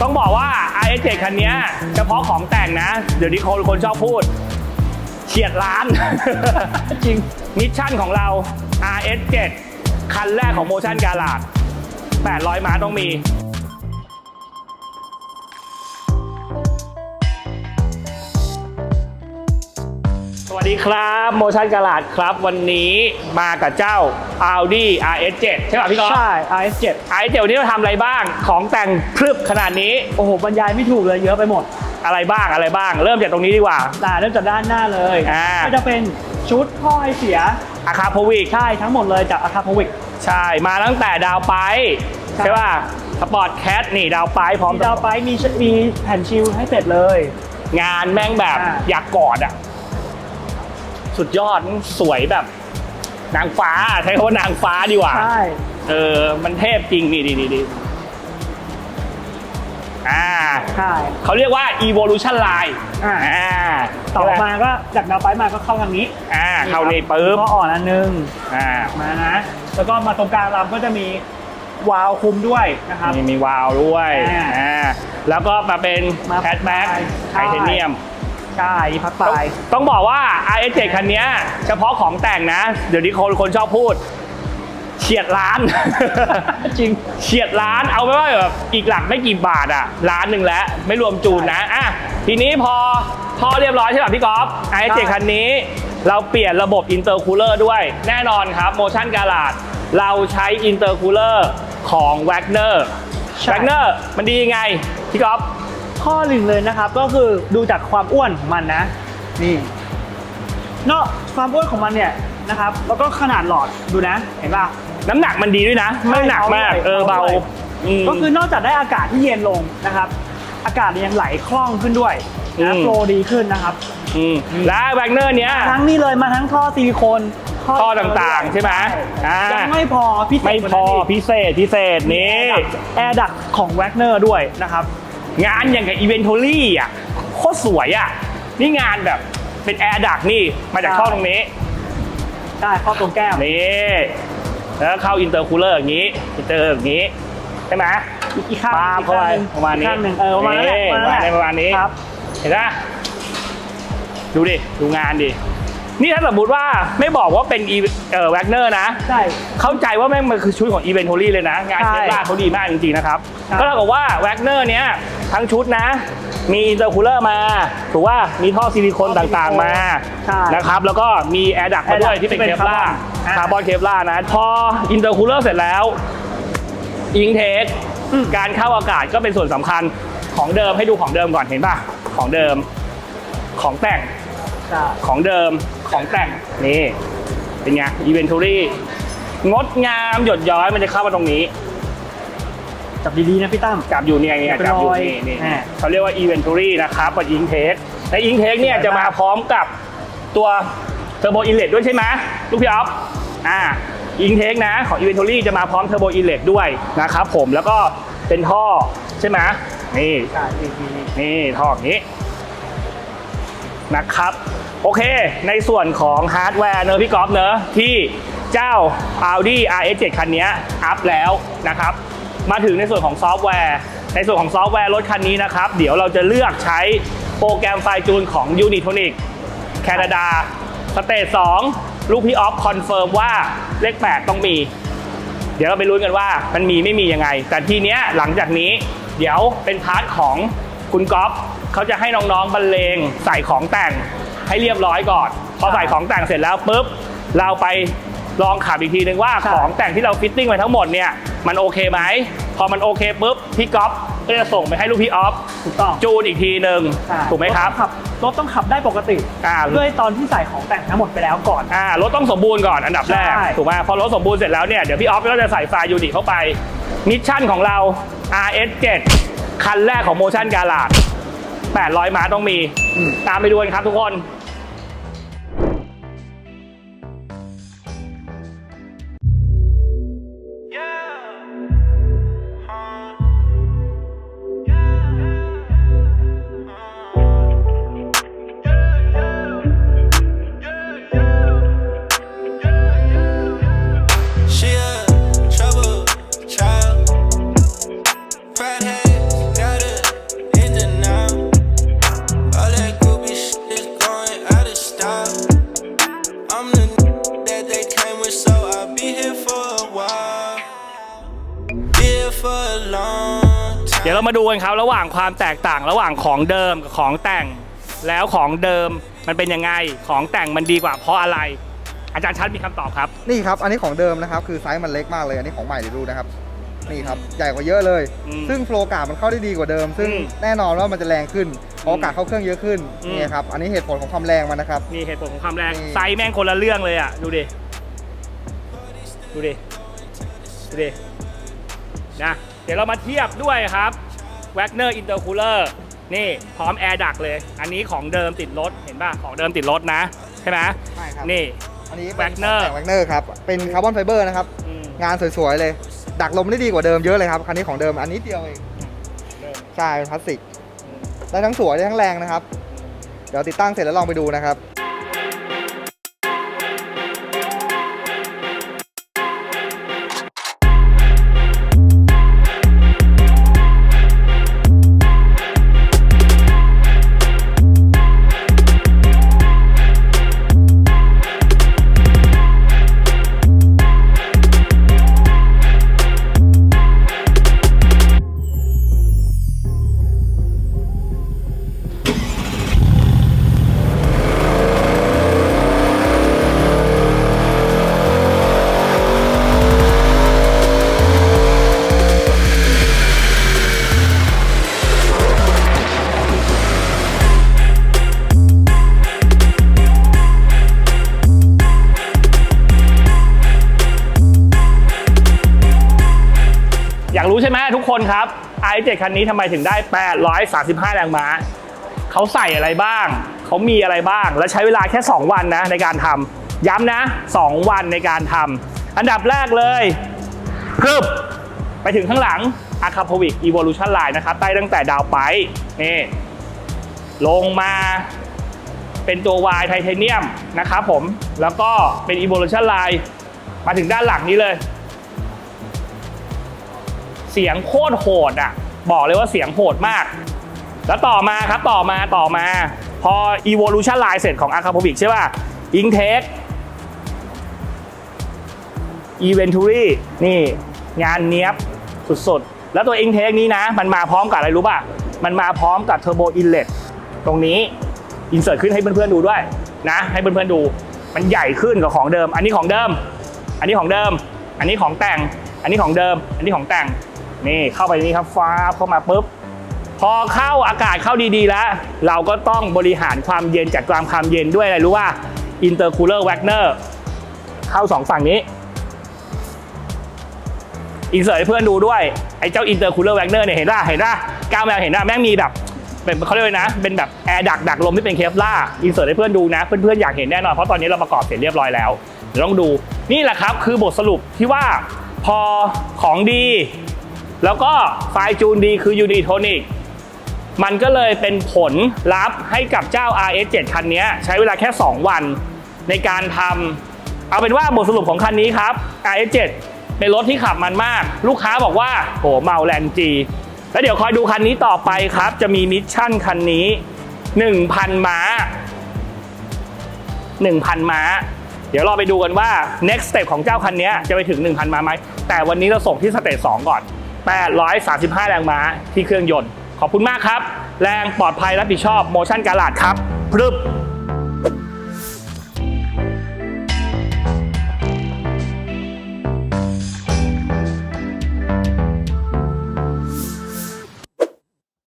ต้องบอกว่า RS7 คันนี้เฉพาะของแต่งนะ เดี๋ยวนี้คนคนชอบพูดเฉียดล้าน จริง มิชชั่นของเรา RS7 คันแรกของโมชั่นการาด800 ม้าต้องมี ดีครับ Motion Garage ครับ วันนี้มากับเจ้า Audi RS7 ใช่ป่ะพี่ก๊อฟใช่ RS7 RS7 วันนี้เราทำอะไรบ้างของแต่งพรึบขนาดนี้ โอ้โหบรรยายไม่ถูกเลยเยอะไปหมด อะไรบ้างอะไรบ้าง เริ่มจากตรงนี้ดีกว่า แต่เริ่มจากด้านหน้าเลยอ่า ก็จะเป็นชุดท่อไอเสียอาคาโพวิก ใช่ทั้งหมดเลยจากอาคาพวิก ใช่ มาตั้งแต่ดาวไป ใช่ ใช่ป่ะสปอร์ตแคทนี่ดาวไปพร้อมมีดาวไปมีชมีแผ่นชิลให้เสร็จเลย งานแม่งแบบอ่า อยากกอดอะ สุดยอดสวยแบบ นางฟ้าใช้คำว่านางฟ้าดีกว่า ใช่เออ มันเทพจริงนี่ดีดีดีอ่าใช่เขาเรียกว่า evolution line อ่าอ่าต่อใช่ไหมาก็จากดาวไปมาก็เข้าทางนี้ อ่า เข้าในปึ๊บก็อ่อนอันนึงอ่ามานะ แล้วก็มาตรงกลางลำก็จะมีวาล์วคุมด้วยนะครับมีมีวาล์วด้วยอ่าอ่าแล้วก็มาเป็นมาแคทแบ็กใช่ไทเทเนียม ใช่มีพักปลายต้องบอกว่า RS7 คันเนี้ยเฉพาะของแต่งนะ เดี๋ยวนี้คนคนชอบพูด เฉียดล้าน จริงเฉียดล้านเอาไว้ว่าแบบอีกหลักไม่กี่บาทอะล้านหนึ่งแล้ว ไม่รวมจูนนะอะทีนี้พอพอเรียบร้อยใช่ป่ะพี่กอล์ฟ RS7 คันนี้ เราเปลี่ยนระบบอินเตอร์คูลเลอร์ด้วย แน่นอนครับ Motion Garage เราใช้อินเตอร์คูลเลอร์ของ Wagner ใช่ Wagner มันดียังไงพี่กอล์ฟ ข้อหนึ่งเลยนะครับ ก็คือดูจากความอ้วนของมันนะ นี่เนาะความอ้วนของมันเนี่ยนะครับ แล้วก็ขนาดหลอดดูนะ เห็นป่ะ น้ำหนักมันดีด้วยนะ ไม่หนักมาก เออเบาด้วยมก็คือนอกจากได้อากาศที่เย็นลงนะครับ อากาศยังไหลคล่องขึ้นด้วยอืนะมโฟลว์ดีขึ้นนะครับมและแวกเนอร์เนี้ยทั้งนี้เลยมาทั้งท่อซิลิโคนท่อต่างๆ ใช่ไหมอ่ายัยังไม่พอพิเศษไม่กว่าพอนั้นกพิเศษพิเศษนี่แอร์ดักของแวกเนอร์ด้วยนะครับ งานอย่างกับอีเวนทอรี่อะโคตรสวยอะนี่งานแบบเป็นแอร์ดักนี่มาจากใช่ท่อตรงนี้ได้ข้อตรงแก้มนี่แล้วเข้าอินเตอร์คูลเลอร์อย่างนี้ อินเตอร์อย่างนี้ใช่ไหมอีกข้างปาบเข้าไปประมาณนี้อีกข้างหนึ่งเออประมาณนั้นแหละนี่ประมาณนั้นแหละประมาณนี้ครับเห็นไหมดูดิ ดูงานดิ นี่ถ้าสมมติว่าไม่บอกว่าเป็นอีเอ่อแวกเนอร์นะ ใช่ เข้าใจว่าแม่งมันคือชุดของอีเวนทอรี่เลยนะ งานใช่เทสลาเขาดีมากจริงๆนะครับครับ ก็เท่ากับว่าแวกเนอร์เนี้ย ทั้งชุดนะ มีอินเตอร์คูลเลอร์มาถูกว่ามีท่อซิลิโคนต่างๆมาใช่นะครับแล้วก็มีแอร์ดักมาด้วย Air duct ที่เป็นที่เคเป็นปลาคาคาร์ร์บบออน นเคปลานะ พออินเตอร์คูลเลอร์เสร็จแล้วอิงเทคอืม การเข้าอากาศก็เป็นส่วนสำคัญของเดิมให้ดูของเดิมก่อนเห็นป่ะ ของเดิมของแต่ง ใช่ ของเดิมของแต่งนี่เป็นไงอีเวนทอรี่งดงามหยดย้อยมันจะเข้ามาตรงนี้ จับดีๆนะพี่ตั้ม จับอยู่เนี่ยเนี่ยเป็นจับอยู่รอยนี่นี่อ่า เขาเรียกว่าอีเวนทอรี่นะครับกับอิงเทคและอิงเทคเนี่ยสวยมากจะมาพร้อมกับตัวเทอร์โบอินเลตด้วยใช่ไหมลูกพี่อ๊อฟอ่าอิงเทคนะของอีเวนทอรี่จะมาพร้อมเทอร์โบอินเลตด้วยนะครับผมแล้วก็เป็นท่อใช่ไหมนี่ใช่ดีๆนี่ท่ออย่างนี้นะครับ โอเค ในส่วนของฮาร์ดแวร์เนอะพี่กอล์ฟเนอะที่เจ้า Audi RS7 คันนี้อัพแล้วนะครับ มาถึงในส่วนของซอฟต์แวร์ ในส่วนของซอฟต์แวร์รถคันนี้นะครับ เดี๋ยวเราจะเลือกใช้โปรแกรมไฟจูนของ Unitronic แคนาดาสเตจ2ลูกพี่ออฟคอนเฟิร์มว่าเลข 8 ต้องมี เดี๋ยวเราไปลุ้นกันว่ามันมีไม่มียังไง แต่ทีเนี้ยหลังจากนี้ เดี๋ยวเป็นพาร์ทของคุณก๊อฟเขาจะให้น้องๆบรรเลงใส่ของแต่งให้เรียบร้อยก่อน พอใส่ของแต่งเสร็จแล้วปุ๊บเราไป ลองขับอีกทีนึงว่าใช่ของแต่งที่เราฟิตติ้งไปทั้งหมดเนี่ยมันโอเคไหมพอมันโอเคปุ๊บพี่ก๊อฟก็จะส่งไปให้ลูกพี่ออฟถูกต้องจูนอีกทีหนึ่งใช่ถูกไหมครับรถต้องขับรถต้องขับได้ปกติอ่าด้วยตอนที่ใส่ของแต่งทั้งหมดไปแล้วก่อนอ่ารถต้องสมบูรณ์ก่อนอันดับแรกใช่ถูกไหมพอรถสมบูรณ์เสร็จแล้วเนี่ยเดี๋ยวพี่ออฟก็จะใส่ไฟล์ยูนิตเข้าไปมิชชั่นของเรา RS7 คันแรกของ Motion Garage 800 ม้าต้องมีอืมตามไปดูกันครับทุกคน ดี๋ยวเรามาดูกันครับระหว่างความแตกต่างระหว่างของเดิมกับของแต่ง แล้วของเดิมมันเป็นยังไงของแต่งมันดีกว่าเพราะอะไร อาจารย์ชัดมีคำตอบครับ นี่ครับ อันนี้ของเดิมนะครับ คือไซส์มันเล็กมากเลย อันนี้ของใหม่เดี๋ยวดูนะครับ นี่ครับ ใหญ่กว่าเยอะเลย อืมซึ่งโฟลกาดมันเข้าได้ดีกว่าเดิม ซึ่งอืมแน่นอนว่ามันจะแรงขึ้นเพราะอากาศเข้าเครื่องเยอะขึ้น อืม นี่ครับ อันนี้เหตุผลของความแรงมันนะครับ นี่เหตุผลของความแรงนี่ ไซส์แม่งคนละเรื่องเลยอะ ดูดิ ดูดิ ดูดิ นะเดี๋ยวเรามาเทียบด้วยครับ Wagner Intercooler นี่พร้อมแอร์ดักเลย อันนี้ของเดิมติดรถเห็นป่ะของเดิมติดรถนะ ใช่ไหมใช่ครับนี่ อันนี้ Wagner แวกเนอร์ครับ เป็นคาร์บอนไฟเบอร์นะครับ อืมงานสวยๆเลย ดักลมได้ดีกว่าเดิมเยอะเลยครับ คันนี้ของเดิมอันนี้เดียวเอง เดิมใช่เป็นพลาสติก ได้ทั้งสวยได้ทั้งแรงนะครับ เดี๋ยวติดตั้งเสร็จแล้วลองไปดูนะครับ อยากรู้ใช่ไหมทุกคนครับ i7 คันนี้ทำไมถึงได้ 835 แรงม้าเขาใส่อะไรบ้าง เขามีอะไรบ้าง และใช้เวลาแค่ 2 วันนะในการทำย้ำนะ 2 วันในการทำอันดับแรกเลยพรึบไปถึงข้างหลัง a c a p o v i c Evolution Line นะครับใต้ตั้งแต่ดาวไปนี่ลงมาเป็นตัว Y ไทเทเนียมนะครับผม แล้วก็เป็น Evolution Line มาถึงด้านหลังนี้เลย เสียงโคตรโหดอะ บอกเลยว่าเสียงโหดมาก แล้วต่อมาครับต่อมาต่อมา พอ evolution line เสร็จของ a c a p o v i c ใช่ป่ะ Intake Eventury นี่งานเนี้ยบสุดๆ แล้วตัว Intake นี้นะ มันมาพร้อมกับอะไรรู้ป่ะ มันมาพร้อมกับ Turbo Inlet ตรงนี้อินเสิร์ตขึ้นให้เพื่อนๆดูด้วยนะ ให้เพื่อนๆดู มันใหญ่ขึ้นกว่าของเดิม อันนี้ของเดิม อันนี้ของเดิม อันนี้ของแต่ง อันนี้ของเดิม อันนี้ของแต่ง นี่เข้าไปนี่ครับฟ้าเข้ามาปุ๊บ พอเข้าอากาศเข้าดีๆแล้ว เราก็ต้องบริหารความเย็นจัดการความเย็นด้วยอะไรรู้ว่า Intercooler Wagner เนอร์เข้าสองฝั่งนี้อินเสิร์ตให้เพื่อนดูด้วย ไอ้เจ้า Intercooler Wagner เนอร์เนี่ยเห็นป่ะเห็นป่ะก้าวแมวเห็นป่ะแม่งมีแบบเป็นเขาเรียกว่านะ เป็นแบบแอร์ดักดักลมที่เป็นเคฟล่าอินเสิร์ตให้เพื่อนดูนะ เพื่อนๆอยากเห็นแน่นอน เพราะตอนนี้เราประกอบเสร็จเรียบร้อยแล้วเดี๋ยวต้องดูนี่แหละครับคือบทสรุปที่ว่าพอของดี แล้วก็ไฟจูนดีคือยูนิโทนิกมันก็เลยเป็นผลลัพธ์ให้กับเจ้า RS7 คันนี้ใช้เวลาแค่ 2 วันในการทำเอาเป็นว่าบทสรุปของคันนี้ครับ RS7 เป็นรถที่ขับมันมาก ลูกค้าบอกว่าโหเมาแรงจีแล้วเดี๋ยวคอยดูคันนี้ต่อไปครับ จะมีมิชชั่นคันนี้ 1,000 ม้า 1,000 ม้า เดี๋ยวเราไปดูกันว่า next step ของเจ้าคันนี้จะไปถึง 1,000 ม้าไหมแต่วันนี้เราส่งที่สเตจ2ก่อน 835 แรงม้าที่เครื่องยนต์ ขอบคุณมากครับ แรงปลอดภัยรับผิดชอบโมชั่นการาดครับพรึบ